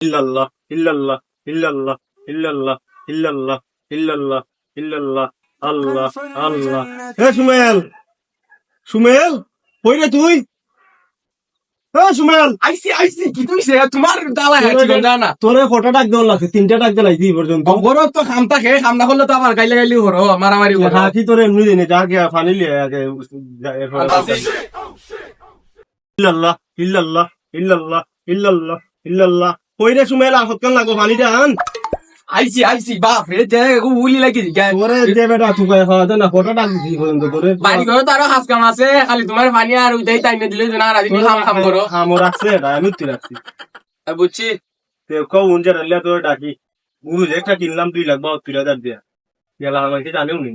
ইল্লাল্লাহ ইল্লাল্লাহ ইল্লাল্লাহ ইল্লাল্লাহ ইল্লাল্লাহ ইল্লাল্লাহ ইল্লাল্লাহ আল্লাহ আল্লাহ। হে সুমেল সুমেল কই রে তুই? হে সুমেল আইসি আইসি কি তুইছে? তোমার দালা হ্যাঁ না না তোরে ফটো ডাক দেওয়া লাগছে? তিনটা ডাক দিলাই তুই পর্যন্ত। গরম তো খামতা খেয়ে খামনা করলে তো আবার গাইলে গাইলে করো মারামারি করো হ্যাঁ কি তোরে এমনি দিনে? যা গিয়া ফানি লিয়ে আগে ইল্লাল্লাহ ইল্লাল্লাহ ইল্লাল্লাহ ইল্লাল্লাহ ইল্লাল্লাহ। কই রে সুমেল আহত কেন লাগো পানিটা আন আইসি আইসি বাপ রে যে উলি লাগি যে বেটা তুই খাওয়া না ফটো ডাক দিই পর্যন্ত তোরে বাড়ি ঘরে তো আরও হাস কাম আছে খালি তোমার পানি আর টাইমে দিলে না রাজি খাম খাম করো রাখছে এটা আমি তুই রাখছি বুঝছি? তে কও উনজে রাল্লা তোর ডাকি। গুরু যে একটা কিনলাম দুই লাখ বাহাত্তর হাজার দিয়া। গেলা আমাকে জানেও নি।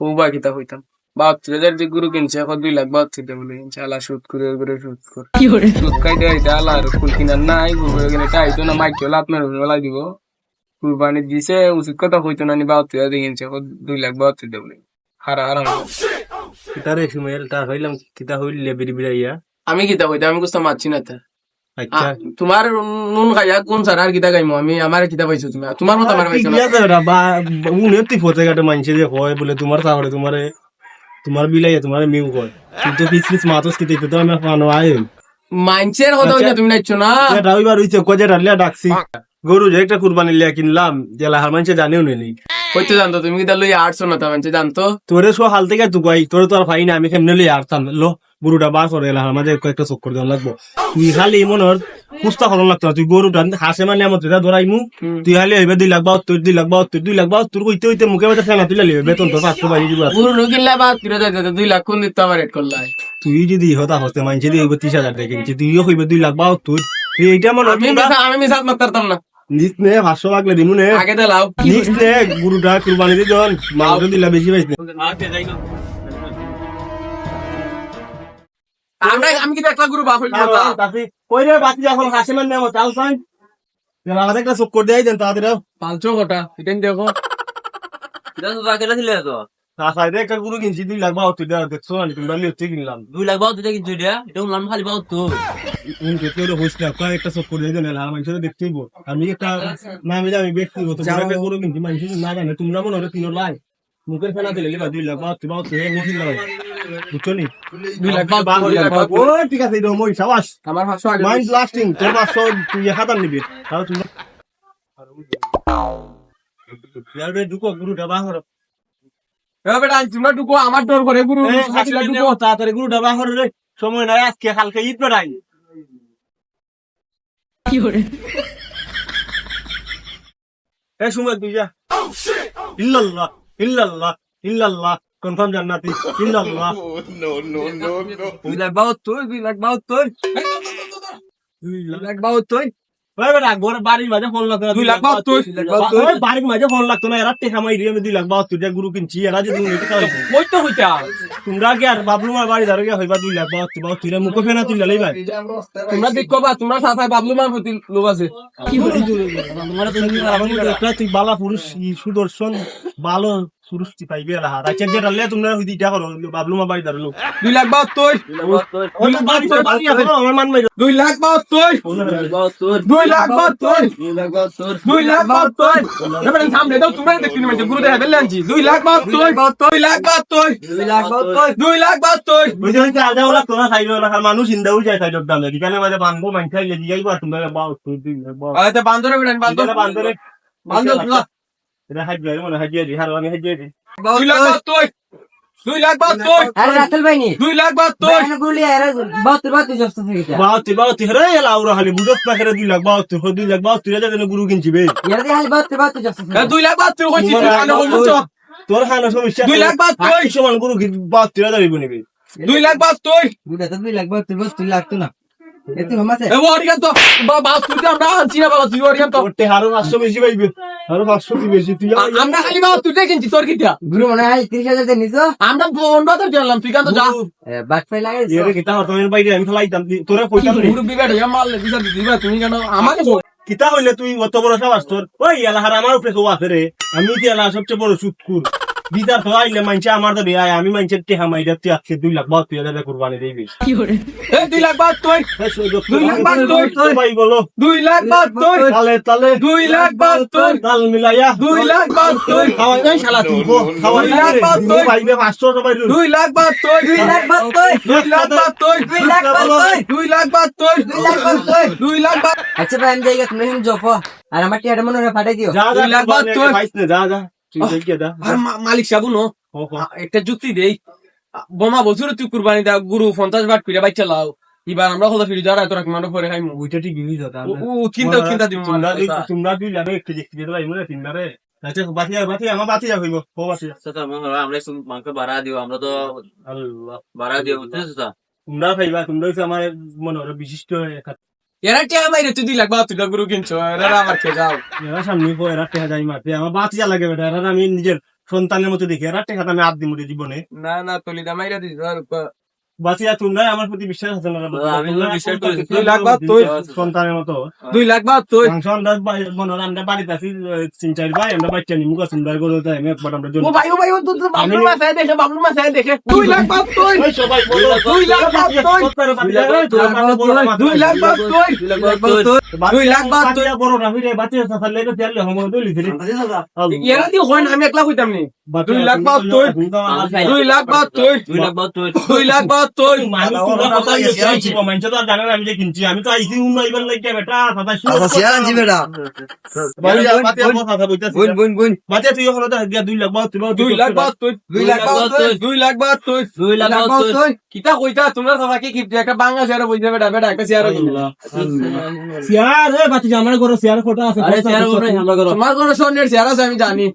ও বা কিতা হইতাম। বাহাত্তর হাজার যে গুরু কিনছে এখন দুই লাখ বাহাত্তর দেবো বলে কিনছে আলা সুদ করে করে সুদ করে। সুদ খাইতে হইতে আলা আর ফুল কিনার নাই গুরু গেলে চাইতো না মাইকে লাত মেরে লাগিব কুরবানি দিছে উচিত কথা হইতো না বাহাত্তর হাজার কিনছে এখন দুই লাখ বাহাত্তর দেবো বলে হারা হারা কিতারে সুমেল তা হইলাম কিতা হইলে বিড়ি বিড়াইয়া? আমি কিতা হইতে আমি কুস্তা মারছি না তা। আচ্ছা। তোমার নুন খাইয়া কোন সার আর কিতা খাইমো? আমি আমার কিতা পাইছো তুমি? তোমার মতো আমার পাইছো না? উনি তুই ফতে ঘাটে মানছে যে হয় বলে তোমার তাহলে তোমারে তোমার বিলাইয়া তোমার মিউ কয়। কিন্তু পিছলিস মাতস কি তো আমি পানো আই মাইনছের হতো না তুমি নাইছো না? ওইবার হইছে কজে ডালিয়া ডাকছি। গরু যে একটা কুরবানি লিয়া কিনলাম জেলা হার মানছে জানেও নেই। হইতে জানতো তুমি কি লই আটশো না তা মানছে জানতো? তোরে সো হাল থেকে তুকাই তোরে তো আর ফাই না আমি কেমনে লই আরতাম লো। গরুটা বার করে এলা আমাদের কয়েকটা চক্কর দেওয়া লাগবো। তুই খালি মনের কুস্তা করন লাগতো না। তুই গরুটা হাসে মানে আমার যেটা ধরাইমু। তুই খালি হইবে দুই লাখ বাহাত্তর দুই লাখ বাহাত্তর দুই লাখ বাহাত্তর কইতে হইতে মুখে বেটা ফেনা তুলে লিবে বেতন তো পাঁচশো বাড়ি দিব। পুরো নকিল্লা বা তিন হাজার দুই লাখ কোন দিতে আমার রেট করলাই তুই যদি হতা হস্তে মানছে দিয়ে হইবে ত্রিশ হাজার টাকা কিনছি তুইও হইবে দুই লাখ বাহাত্তর। এইটা মনে আমি মিশাত মারতাম না। নিস নে লাগলে দিমু নে। আগে দিলাও নিস নে গরুটা কুরবানি দিয়ে জন মাংস দিলা বেশি পাইছ আমরা আমি কি দেখলা গুরু বাপ হইল না কই রে বাকি এখন হাসে আমার সাইন আমাদের একটা দেয় দেন তাদের পাঁচশো কটা এটা দেখো। এটা তো তাকে ছিল তো। সাইডে একটা গরু কিনছি দুই লাখ বাহাত্তর দেওয়া দেখছ? না লিখতে কিনলাম। দুই লাখ কিন্তু এটা? এটা উনলাম খালি না মানুষ দেখতেই আমি একটা গরু কিনছি মানুষ না জানে তোমরা মনে হলে তিন লাই মুখের ফেনা দিলে দুই লাখ বাহাত্তর বাহাত্তর বুঝছ নি ঠিক আছে মই সাবাস আমার পাঁচশো মাইন্ড লাস্টিং তোর পাঁচশো তুই এক হাজার নিবি। তাহলে তুমি ঢুকো গুরুটা বাহর এ বেটা আমার ডর করে গুরু তাড়াতাড়ি গুরুটা বাহর রে সময় নাই আজকে কালকে ঈদ বেড়াই এ সময় তুই যা। ইল্লাল্লাহ ইল্লাল্লাহ ইল্লাল্লাহ। কনফার্ম জান্নাতি বাড়ির মাঝে ফোন লাগতো না, দুই লাখ বাহাত্তর। দুই লাখ বাহাত্তর। না দুই লাখ বাহাত্তর তোমরা কি আর বাবলু মার বাড়ি দাঁড়িয়ে হইবা দুই লাখ বাহাত্তর বাহাত্তর মুখে ফেনা তুই লাইবা? তোমরা দেখো বা তোমরা সাথায় বাবলু মার প্রতি লোক আছে। তুই বালা পুরুষ সুদর্শন ভালো পুরুষ তুই পাইবি এলা রাইছে যেটা লে তোমরা হইদি ইটা করো বাবলু মা বাড়ি দাঁড়াল দুই লাখ বাহাত্তর মান। দুই লাখ বাহাত্তর বাহাত্তর দুই লাখ বাহাত্তর দুই লাখ বাহাত্তর দুই লাখ বাহাত্তর এবারে সামনে দাও তোমরা দেখতে নিবে গুরু দেখা বেলে আনছি দুই লাখ বাহাত্তর দুই লাখ বাহাত্তর দুই লাখ বাহাত্তর দুই লাখ বাহাত্তর ওই যে হইছে আজা ওলা তোরা ওলা খাল মানুষ ইন্দাও যায় সাইড দাম এখানে মাঝে বানবো মাইনখাই যে যাইবা তোমরা বাহাত্তর দুই লাখ বাহাত্তর আচ্ছা এটা হাজিয়ে মনে দি হার আমি দি দুই লাখ বাহাত্তর দুই লাখ বাহাত্তর। আরে রাসেল ভাই নি। দুই লাখ বাহাত্তর। গুলি আরে বাহাত্তর বাহাত্তর জস্ত থেকে। বাহাত্তর বাহাত্তর রে এলা আউরা খালি। বুঝত না করে দুই লাখ বাহাত্তর দুই লাখ বাহাত্তর হাজার যেন গুরু কিনছি বে। ইয়ার দিয়ে খালি বাহাত্তর বাহাত্তর জস্ত দুই লাখ বাহাত্তর কইছি তুই কানে বলছো তোর খানো সমস্যা দুই লাখ বাহাত্তর। সমান গুরু বাহাত্তর হাজার দুই লাখ বাহাত্তর। দুই লাখ বাহাত্তর বাহাত্তর লাগতো না। এতে হমাছে এ ওরিয়ান তো বা- বাহাত্তর আমরা আনছি না বাবা তুই ওরিয়ান তো তোর তে আরও বেশি পাইবে। আরও পাঁচশো কি বেশি? তুই আ- আমরা খালি বাহাত্তর দিয়ে কিনছি তোর কিটা গুরু মনে হয় তিরিশ হাজার দিয়ে নিছো? আমরা পনেরো হাজার জানলাম তুই কেন যা। বাট পাই লাগে এর কিতা হতমের বাইরে আমি ফেলাইতাম তোরা কইতাম দিবা তুমি কেন আমাকে কিতা হইলে তুই অত বড় সাবাস তোর? ওই এলাহার আমার উপরে কেউ আছে রে। আমি এলাহার সবচেয়ে বড় সুৎকুর দিদার তো আইলে মানছে আমার তো আয় আমি মানছে টেহা মাইরা তুই আজকে দুই লাখ বাহাত্তর হাজার কোরবানি দিবি এই দুই লাখ বাহাত্তর দুই লাখ বাহাত্তর ভাই বলো দুই লাখ বাহাত্তর তালে তালে দুই লাখ বাহাত্তর তাল মিলাইয়া দুই লাখ বাহাত্তর খাওয়াই এই শালা তুই দুই লাখ বাহাত্তর। পাইবে পাঁচশো সবাই দুই লাখ বাহাত্তর দুই লাখ বাহাত্তর দুই লাখ বাহাত্তর দুই লাখ বাহাত্তর দুই লাখ বাহাত্তর দুই লাখ বাহাত্তর দুই লাখ বাহাত্তর আচ্ছা ভাই আমি জায়গা তুমি হিম জফ আর আমার টিয়াটা মনে হয় পাঠাই দিও দুই লাখ বাহাত্তর। না যা যা মালিক সাবু নো। একটা যুক্তি দেই। বোমা বছর তুই কুরবানি দা গুরু পঞ্চাশ বাট ফিরে বাইচা লাও। এবার আমরা হলো ফিরে যারা তোরা কিমানো পরে খাইমু। ওইটা ঠিক গিয়ে দাদা ও চিন্তা চিন্তা দিব তোমরা দুই- তোমরা দুই লাগে একটু দেখতে দিতে পারি মনে তিনবারে আচ্ছা বাতিয়া বাতিয়া আমার বাতিয়া হইব ও বাতিয়া চাচা আমরা শুন মাংস বাড়া দিও আমরা তো আল্লাহ। বাড়া দিও বুঝছিস তোমরা খাইবা তোমরা আমার মনে হলো বিশিষ্ট একটা টিয়া তুই কিনছো আমার খেয়ে যাও এরা টেহা আমার লাগে বেটা আমি নিজের সন্তানের মতো দেখি এরা টেহাটা আমি আদি দিন জীবনে না না তলিদা মাইরা দিস বাতিয়া তোমরা আমার প্রতি বিশ্বাস আছে না আমি বিশ্বাস করি। দুই লাখ বাদ তুই। সন্তানের মতো দুই লাখ বাহাত্তর মাংস আমরা মনে হয় আমরা বাড়িতে আছি তিন চার ভাই আমরা বাচ্চা নিমু গাছ আমরা গরু তাই আমি একবার আমরা জন্য ভাই ভাই ও তুই বাবলুর মাথায় দেখে বাবলুর মাথায় দেখে দুই লাখ সবাই দুই লাখ লাখ বাহাত্তর দুই লাখ দুই বড় না হইরে হমো দলি এরা দিয়ে হয় না আমি একলা নি দুই লাখ বাহাত্তর দুই লাখ দুই লাখ দুই লাখ বাহাত্তর মানুষ তোমরা কথা মানুষ তো জানে না আমি যে কিনছি আমি তো আইছি উন্ন লাগিয়া বেটা দাদা আনছি বেটা। বাতিয়া বাতিয়া কথা বলতেছি বুন বুন বুন বাতিয়া তুই ওখানে দিয়া দুই লাখ বাহাত্তর দুই লাখ বাহাত্তর দুই লাখ বাহাত্তর দুই লাখ বাহাত্তর দুই লাখ বাহাত্তর কিতা কইতা তোমরা সবাই কি কি একটা বাংলা শেয়ার বইতে বেটা বেটা একটা শেয়ার সিয়ার রে বাতি আমার ঘরে সিয়ার ফটো আছে আরে শেয়ার আছে আমি জানি।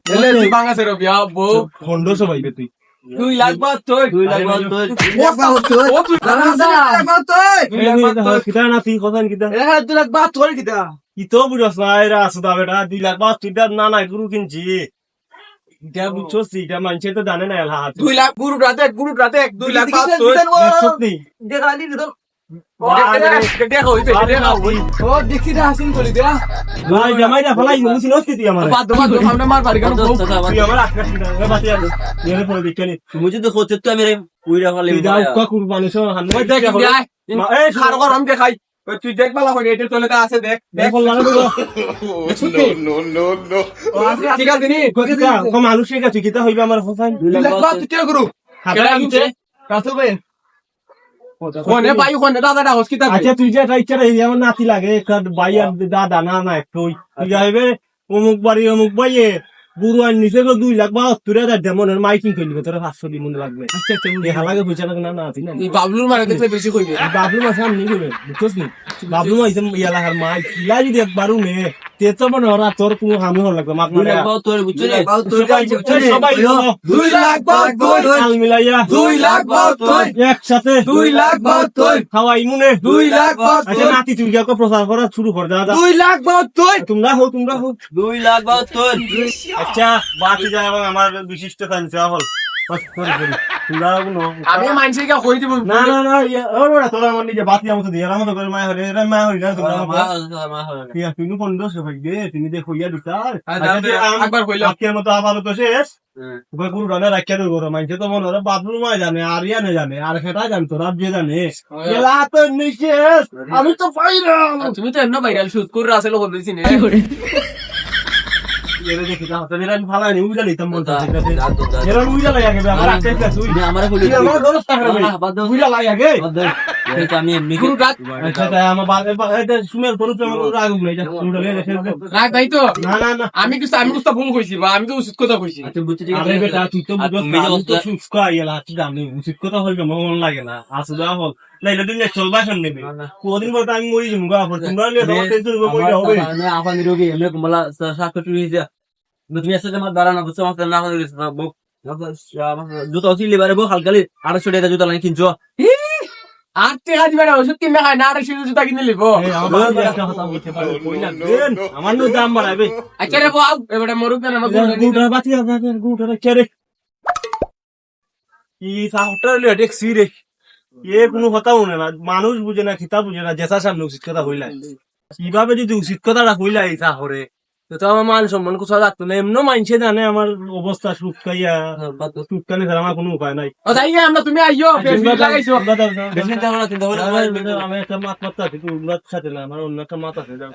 বাংলা শেয়ার বিয়া বউ খন্ড সবাই তুই। দুই লাখ বাহাত্তর। দুই লাখ বাহাত্তর। দুই লাখ বাহাত্তর। লাখ বাহাত্তর। কিতা না তুই কথা কিতা এরা দুই লাখ বাহাত্তর কিতা? কি তো বুঝছ না এরা আছে দা বেটা দুই লাখ বাহাত্তর না না গুরু কিনছি। এটা বুঝছ এটা মানছে তো জানে না এলা দুই লাখ গুরু রাতে গুরু রাতে দুই লাখ বাহাত্তর। হাসিন দেখাই। তুই দেখ বালা করে এটার তলে আছে দেখ দেখ। ঠিক আছে নি কিতা হইবে আমার হোসাইন। দুই লাখ বাহাত্তর বাই কোনে কোনে দাদাটা হসকিতা আচ্ছা তুই যে এটা ইচ্ছা এই আমার নাতি লাগে ভাই আর দাদা না না একটু। তুই যাইবে, অমুক বাড়ি, অমুক ভাইয়ে বুড়ো আর নিচে গো দুই লাখ বা তুই দেড় মনের মাইকিং করলি তোর পাঁচশো দি মনে লাগবে আচ্ছা আচ্ছা দেখা লাগে পয়সা লাগে না না তুই না এই বাবলুর মারে দেখলে বেশি কইবে বাবলু মা সামনে করবে বুঝছিস নি বাবলু মা ইসম এলাকার মা ইলা যদি একবারও নে তেতো মনে ওরা তোর কোনো হামি হল লাগবে মাক মারে লাখ বাহাত্তর বুঝছ রে সবাই দুই লাখ বাহাত্তর তাল মিলাইয়া দুই লাখ বাহাত্তর একসাথে দুই লাখ বাহাত্তর খাওয়াই মুনে দুই লাখ আচ্ছা বাহাত্তর নাতি তুই যাকে প্রচার করা শুরু কর যা যা দুই লাখ বাহাত্তর তোমরা হো তোমরা হো দুই লাখ বাহাত্তর আচ্ছা বাতি যায় এবং আমার বিশিষ্ট ফ্যান্সি হল। আমি মানসিকে কই দিব। না না না ইয়া, ও বড়া তোরা আমার নিজে বাতি আমার তো দিয়ে আমার তো করে মায়া হলে এরা মায়া হইলা তোমরা আমার ঠিক আছে তুমি পনেরো সে ভাই দে তুমি দেখো ইয়া দুটার একবার কইলাম। আজকের মতো আবার তো শেষ। ওই গুরু রানে রাখিয়া দেবো মানছে তো মনে হয় বাথরুম মায় জানে আর ইয়া নে জানে আর সেটা যে জানে। এলা তো নিশেষ আমি তো পাইলাম তুমি তো এমন ভাইরাল শুট করে আসলে আমি আচ্ছা কিছু আমি কিছু ভুল কইছি বা আমি তো উচিত কথা কইছি। আচ্ছা তুই তো জানি উচিত কথা হইবে মন লাগে না। আসু যা হল। লাইলে দিন চলবা শুন নেবে। পর আমি মরি যাব গা পর তোমরা নিয়ে দাও টেনশন কই হবে? আফান রোগী এমনি কুমলা সাকট হইছে। তুমি আসলে আমার দাঁড়ানো বুঝছ আমার না হয়ে গেছে বক জুতো ছিল এবারে বক হালকালি আড়াইশো টাকা জুতো লাগে কিনছো। আর টাকা দিবে ওষুধ কিনে খায় না আর জুতা কিনে লিব আমার দাম বাড়াবে আচ্ছা রে বাবু এবারে মরুক না আমার গুটা বাতি আপনাদের গুটা কেরে ই সাহটা লে দেখছি রে। এ কোনো কথা মনে না। মানুষ বুঝে না খিতা বুঝে না জেসা সামনে উচিত কথা হইলা কীভাবে যদি উচিত কথাটা হইলা এই সাহরে তো আমার মান সম্মান কোথাও রাখতো না। এমনও মানছে জানে আমার অবস্থা সুটকাইয়া সুটকানি ছাড়া আমার কোনো উপায় নাই। তাই আমরা তুমি আইও আমার একটা মাত মাত্রা আছে তোমরা সাথে না আমার অন্য একটা মাত আছে যাও।